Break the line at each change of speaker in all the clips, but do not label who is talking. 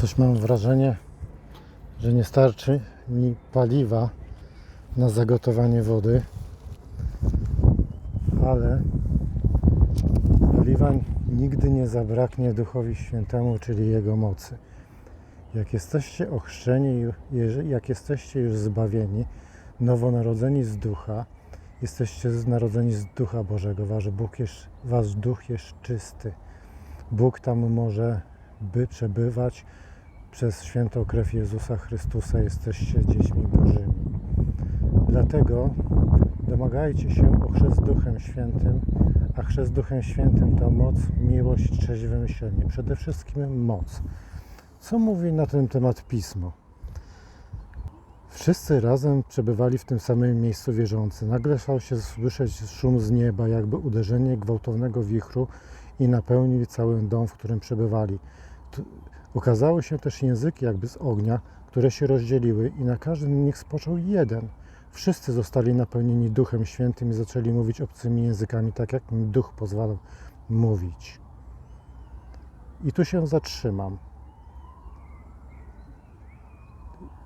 Coś mam wrażenie, że nie starczy mi paliwa na zagotowanie wody, ale paliwa nigdy nie zabraknie Duchowi Świętemu, czyli Jego mocy. Jak jesteście ochrzczeni, jak jesteście już zbawieni, nowonarodzeni z Ducha, jesteście narodzeni z Ducha Bożego, wasz, Bóg jest, wasz Duch jest czysty. Bóg tam może by przebywać przez świętą krew Jezusa Chrystusa jesteście dziećmi Bożymi. Dlatego domagajcie się o chrzest Duchem Świętym, a chrzest Duchem Świętym to moc, miłość, trzeźwe myślenie. Przede wszystkim moc. Co mówi na ten temat Pismo? Wszyscy razem przebywali w tym samym miejscu wierzący. Nagle stał się słyszeć szum z nieba, jakby uderzenie gwałtownego wichru i napełnił cały dom, w którym przebywali. Ukazały się też języki jakby z ognia, które się rozdzieliły i na każdym z nich spoczął jeden. Wszyscy zostali napełnieni Duchem Świętym i zaczęli mówić obcymi językami, tak jak im Duch pozwalał mówić. I tu się zatrzymam.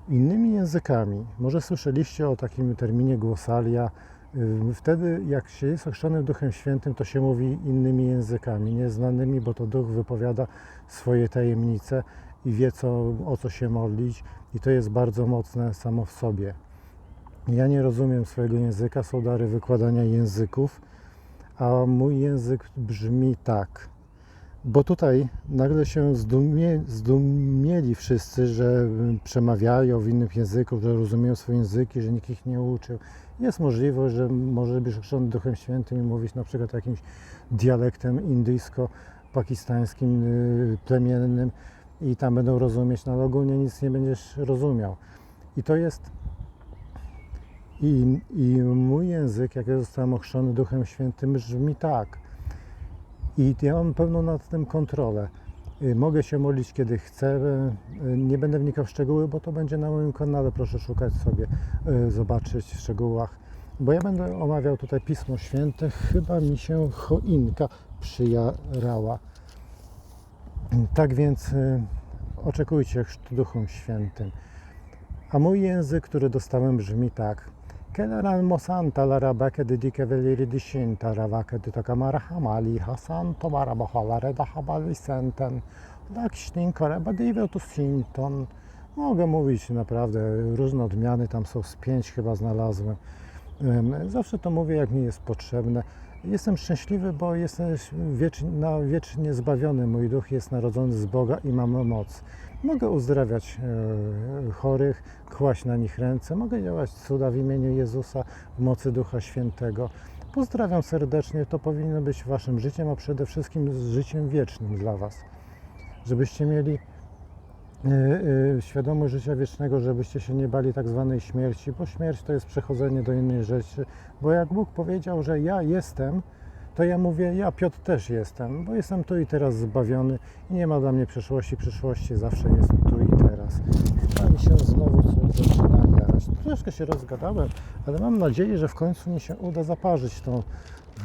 Innymi językami. Może słyszeliście o takim terminie głosalia. Wtedy, jak się jest ochrzczonym Duchem Świętym, to się mówi innymi językami, nieznanymi, bo to Duch wypowiada swoje tajemnice i wie, co, o co się modlić, i to jest bardzo mocne samo w sobie. Ja nie rozumiem swojego języka, są dary wykładania języków, a mój język brzmi tak. Bo tutaj nagle się zdumie, zdumieli wszyscy, że przemawiają w innych języku, że rozumieją swoje języki, że nikt ich nie uczył. Jest możliwość, że może być chrzczony Duchem Świętym i mówić na przykład jakimś dialektem indyjsko-pakistańskim, y, plemiennym i tam będą rozumieć, no ale ogólnie nic nie będziesz rozumiał. I to jest i, I mój język, jak ja zostałem ochrzczony Duchem Świętym, brzmi tak. I ja mam pełną nad tym kontrolę. Y, Mogę się modlić kiedy chcę. y, Nie będę wnikał w szczegóły, bo to będzie na moim kanale. Proszę szukać sobie, y, zobaczyć w szczegółach. Bo ja będę omawiał tutaj Pismo Święte. Chyba mi się choinka przyjarała. Tak więc oczekujcie chrztu Duchem Świętym. A mój język, który dostałem, brzmi tak. Keleran mosanta la rabake dedike veleri dishinta ravake de takamara hamali hasan tomara bahalare da habali senten dakśnin koreba diwe tu sinton. Mogę mówić naprawdę różne odmiany, tam są z pięć chyba znalazłem. Zawsze to mówię, jak mi jest potrzebne. Jestem szczęśliwy, bo jestem wiecznie, na wiecznie zbawiony. Mój duch jest narodzony z Boga i mam moc. Mogę uzdrawiać e, chorych, kłaść na nich ręce, mogę działać cuda w imieniu Jezusa w mocy Ducha Świętego. Pozdrawiam serdecznie, to powinno być Waszym życiem, a przede wszystkim życiem wiecznym dla Was. Żebyście mieli świadomość życia wiecznego, żebyście się nie bali tak zwanej śmierci, bo śmierć to jest przechodzenie do innej rzeczy. Bo jak Bóg powiedział, że ja jestem, to ja mówię, ja Piotr też jestem, bo jestem tu i teraz zbawiony i nie ma dla mnie przeszłości, przyszłości zawsze jest tu i teraz. A mi się znowu coś zaczyna jarać. Troszkę się rozgadałem, ale mam nadzieję, że w końcu mi się uda zaparzyć tą,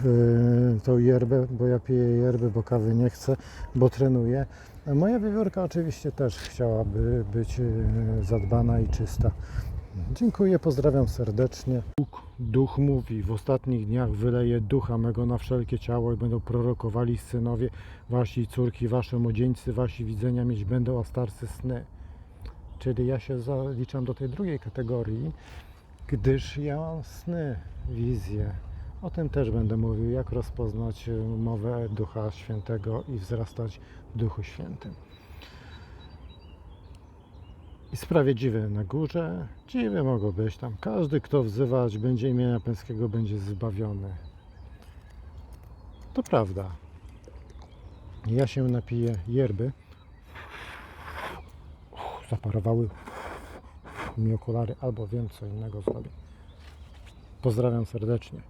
yy, tą yerbę, bo ja piję yerbę, bo kawy nie chcę, bo trenuję. Moja wiewiórka oczywiście też chciałaby być yy, zadbana i czysta. Dziękuję, pozdrawiam serdecznie. Bóg, duch mówi, w ostatnich dniach wyleje ducha mego na wszelkie ciało i będą prorokowali synowie wasi, córki wasze, młodzieńcy wasi widzenia mieć będą, a starcy sny. Czyli ja się zaliczam do tej drugiej kategorii, gdyż ja mam sny, wizje. O tym też będę mówił, jak rozpoznać e, mowę Ducha Świętego i wzrastać w Duchu Świętym. I sprawie dziwy na górze, dziwy mogą być tam. Każdy, kto wzywać będzie imienia Pańskiego, będzie zbawiony. To prawda. Ja się napiję yerby. Zaparowały mi okulary, albo wiem co innego zrobię. Pozdrawiam serdecznie.